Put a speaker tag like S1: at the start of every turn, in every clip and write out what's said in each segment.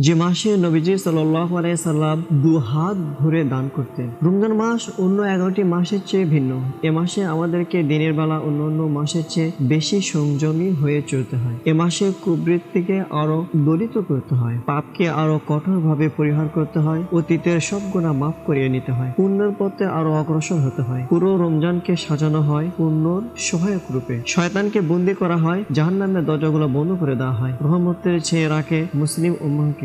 S1: যে মাসে নবীজি সাল্লাহ সাল্লাম দু হাত ভরে দান করতেন। রমজান মাস অন্য এগারোটি মাসের চেয়ে ভিন্ন। এ মাসে আমাদেরকে দিনের বেলা অন্য অন্য মাসের চেয়ে বেশি সংযমী হয়ে চলতে হয়। এ মাসে কুবৃত্তিকে আরও দলিত করতে হয়। পাপকে আরও কঠোরভাবে পরিহার করতে হয়। অতীতের সব গুণা মাফ করিয়ে নিতে হয়। পুণ্যের পথে আরও অগ্রসর হতে হয়। পুরো রমজানকে সাজানো হয় পুণ্যর সহায়ক রূপে। শয়তানকে বন্দি করা হয়। জাহান্নামের দরজাগুলো বন্ধ করে দেওয়া হয়। রহমতের ছেয়ে রাখে মুসলিম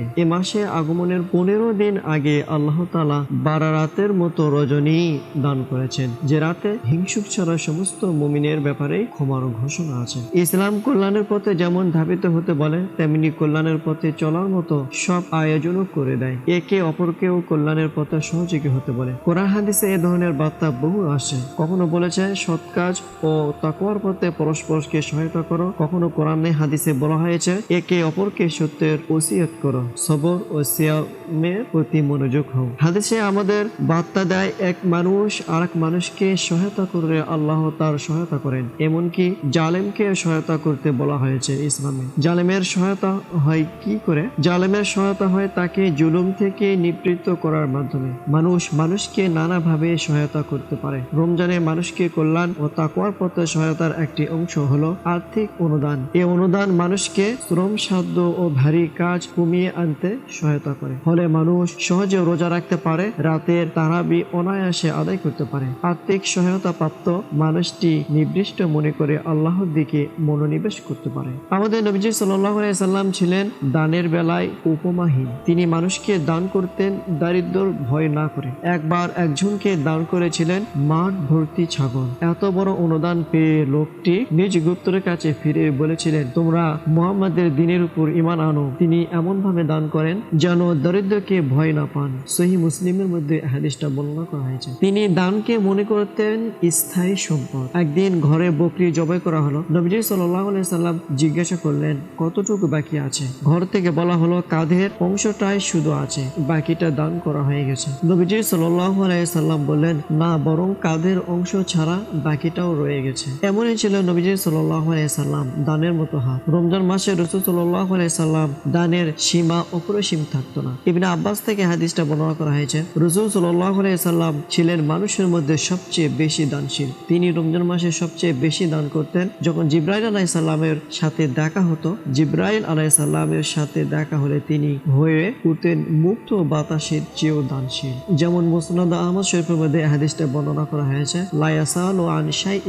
S1: উম্মাহকে এ মাসে আগমনের পনেরো দিন আগে আল্লাহ তালা বারা রাতের মতো রজনী দান করেছেন। যে রাতে হিংসুক ছাড়া সমস্ত মুমিনের ব্যাপারে ক্ষমার ঘোষণা আছে। ইসলাম কল্যাণের পথে যেমন ধাবিত হতে বলে, তেমনি কল্যাণের পথে চলার মতো সব আয়োজনও করে দেয়। একে অপরকেও কল্যাণের পথে সহযোগী হতে বলে। কোরআন হাদিসে এ ধরনের বার্তা বহু আসে কখনো বলেছে, সৎ কাজ ও তাকওয়ার পথে পরস্পরকে সহায়তা করো। কখনো কোরআনে হাদিসে বলা হয়েছে, একে অপরকে সত্যের ওসিয়ত করো। সবর ও সিয়ামের প্রতি মনোযোগ হও। হাদিসে আমাদের বার্তা দেয়, এক মানুষ আরেক মানুষকে সহায়তা করে আল্লাহ তার সহায়তা করেন। এমনকি জালেমকে সহায়তা করতে বলা হয়েছে ইসলামে। জালেমের সহায়তা হয় কি করে? জালেমের সহায়তা হয় তাকে জুলুম থেকে নিবৃত্ত করার মাধ্যমে। মানুষ মানুষকে নানাভাবে সহায়তা করতে পারে। রমজানে মানুষকে কল্যাণ ও তাকওয়ার পথে সহায়তার একটি অংশ হলো আর্থিক অনুদান। এই অনুদান মানুষকে শ্রম সাধ্য ও ভারী কাজ কমিয়ে আনতে সহায়তা করে। ফলে মানুষ সহজে রোজা রাখতে পারে, রাতের তারাবি অনায়াসে আদায় করতে পারে। আর্থিক সহায়তা প্রাপ্ত মানুষটি নির্দিষ্ট মনে করে আল্লাহর দিকে মনোনিবেশ করতে পারে। আমাদের নবীজি সাল্লাম ছিলেন দানের বেলায় উপমাহীন। তিনি মানুষকে দান করতেন দারিদ্র ভয় না করে। একবার একজনকে দান করেছিলেন মাঠ ভর্তি ছাগল। এত বড় অনুদান পেয়ে লোকটি নিজ গুপ্তরের কাছে ফিরে বলেছিলেন, তোমরা মোহাম্মদের দিনের উপর ইমান আনো। তিনি এমন ভাবে দান করেন, যেন দরিদ্রকে ভয় না পান। সহি মুসলিমের মধ্যে হাদিসটা বর্ণনা করা হয়েছে। তিনি দানকে মনে করতেন স্থায়ী সম্পদ। একদিন ঘরে বকরি জবাই করা হলো। নবীজি সাল্লাহ সাল্লাম জিজ্ঞাসা করলেন, কতটুকু বাকি আছে? ঘর থেকে বলা হলো, কাঁধের অংশটাই শুধু আছে, বাকিটা দান করা হয়ে গেছে। নবীজি সাল্লাহ সাল্লাম বললেন, না, বরং কাঁধের অংশ ছাড়া বাকিটাও রয়ে গেছে। এমনই ছিল নবীজি সাল্লাহ সাল্লাম দানের মতো হাত। রমজান মাসে রসুল সাল্লাহ সাল্লাম দানের সীমা অপরিসীম থাকতো না। ইবনে আব্বাস থেকে হাদিসটা বর্ণনা করা হয়েছে, রসুল সাল্লাহ সাল্লাম ছিলেন মানুষের মধ্যে সবচেয়ে বেশি দানশীল। তিনি রমজান মাসে সবচেয়ে বেশি দান করতেন যখন জিব্রাইল আলাই সাল্লামের সাথে দেখা হতো। জিব্রাইল আলাই সাল্লামের সাথে দেখা হলে তিনি হয়ে উঠতেন মুক্ত বাতাসের চেয়েও দানশীল। যেমন মুসনাদ আহমদ শরীফের মধ্যে হাদিসটা বর্ণনা করা হয়েছে ও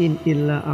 S1: ইন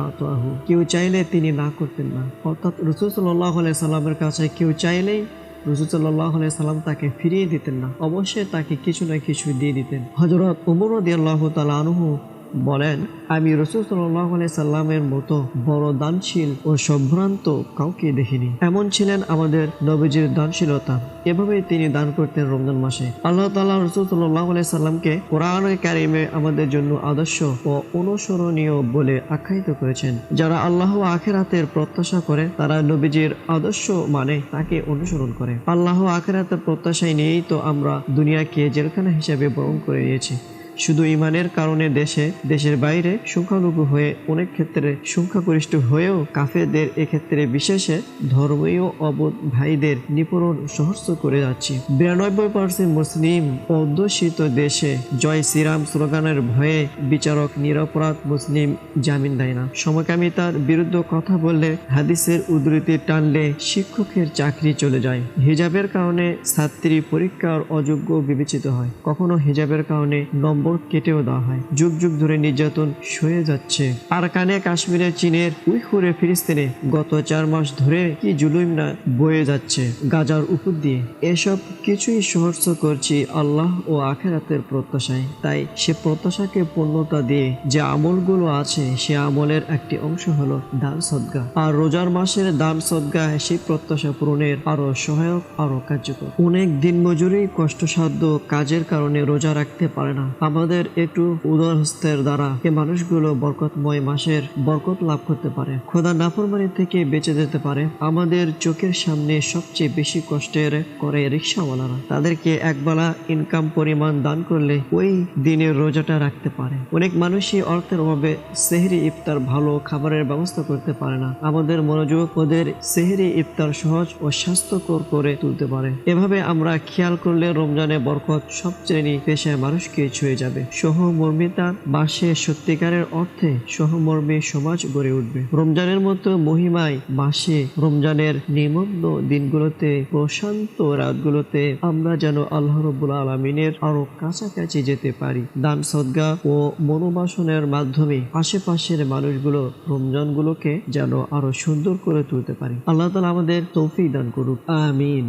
S1: আতাহু। কেউ চাইলে তিনি না করতেন না। অর্থাৎ রসুল সাল্লাহ সাল্লামের কাছে কেউ চাইলেই রসুল সাল্লাম তাকে ফিরিয়ে দিতেন না। অবশ্যই তাকে কিছু না কিছু দিয়ে দিতেন। হজরত উমর দিয়াল্লাহ তালা আনহু বলেন, আমি রসুল সাল্লাহ সাল্লামের মতো বড় দানশীল ও সম্ভ্রান্ত কাউকে দেখিনি। এমন ছিলেন আমাদের নবীজির দানশীলতা। এভাবে তিনি দান করতেন রমজান মাসে। আল্লাহ তাল্লাহ রসুল সাল্লাহ সাল্লামকে কোরআন কারিমে আমাদের জন্য আদর্শ ও অনুসরণীয় বলে আখ্যায়িত করেছেন। যারা আল্লাহ আখেরাতের প্রত্যাশা করে, তারা নবীজির আদর্শ মানে তাকে অনুসরণ করে। আল্লাহ আখেরাতের প্রত্যাশায় নিয়েই তো আমরা দুনিয়াকে জেলখানা হিসাবে বরণ করে নিয়েছি। শুধু ইমানের কারণে দেশে, দেশের বাইরে সংখ্যালঘু হয়ে অনেক ক্ষেত্রে সংখ্যাগরিষ্ঠ হয়েও কাফেরদের এক্ষেত্রে বিশেষে ধর্মীয় অবোধ ভাইদের নিপরণ সহস্র করে যাচ্ছি। বিরানব্বই পার্সেন্ট মুসলিম অধ্যুষিত দেশে জয় শ্রীরাম স্লোগানের ভয়ে বিচারক নিরপরাধ মুসলিম জামিন দেয় না। সমকামিতার বিরুদ্ধে কথা বললে হাদিসের উদ্ধৃতি টানলে শিক্ষকের চাকরি চলে যায়। হিজাবের কারণে ছাত্রী পরীক্ষার অযোগ্য বিবেচিত হয়। কখনো হিজাবের কারণে নম্বর কেটেও দেওয়া হয়। যুগ যুগ ধরে নির্যাতন সয়ে যাচ্ছে। আর কানে কাশ্মীরের চীনের উইখুরে ফিলিস্তিনে গত চার মাস ধরে কি জুলুম না বয়ে যাচ্ছে গাজার উপর দিয়ে? এসব কিছুই সহর্ষ করছি আল্লাহ ও আখেরাতের প্রত্যাশায়। তাই সে প্রত্যাশাকে পূর্ণতা দিয়ে যে আমলগুলো আছে, সে আমলের একটি অংশ হলো দান সদ্গা। আর রোজার মাসের দান সদ্গা সেই প্রত্যাশা পূরণের আরও সহায়ক আরও কার্যকর। অনেক দিন মজুরি কষ্টসাধ্য কাজের কারণে রোজা রাখতে পারে না। আমাদের একটু উদার হস্তের দ্বারা এই মানুষগুলো বরকতময় মাসের বরকত লাভ করতে পারে। খোদা নাফরমানি থেকে বেঁচে যেতে পারে। আমাদের চোখের সামনে সবচেয়ে বেশি কষ্টের করে রিক্সাওয়ালারা। তাদেরকে একবেলা ইনকাম পরিমাণ দান করলে ওই দিনের রোজাটা রাখতে পারে। অনেক মানুষই অর্থের অভাবে সেহরি ইফতার ভালো খাবারের ব্যবস্থা করতে পারে না। আমাদের মনোযোগ ওদের সেহরি ইফতার সহজ ও স্বাস্থ্যকর করে তুলতে পারে। এভাবে আমরা খেয়াল করলে রমজানে বরকত সব শ্রেণি পেশায় মানুষকে ছুঁয়ে যাবে। সহমর্মিতা মাসে সত্যিকারের অর্থে সহমর্মী সমাজ গড়ে উঠবে। রমজানের মতো মহিমায় মাসে রমজানের নিমগ্ন দিনগুলোতে, প্রশান্ত রাতগুলোতে আমরা যেন আল্লাহ রব্বুল আলমিনের আরও কাছাকাছি যেতে পারি। দান, সদ্গা ও মনোবাসনের মাধ্যমে আশেপাশের মানুষগুলো রমজানগুলোকে যেন আরও সুন্দর করে তুলতে পারি। আল্লাহ তালা আমাদের তৌফিক দান করুক। আমিন।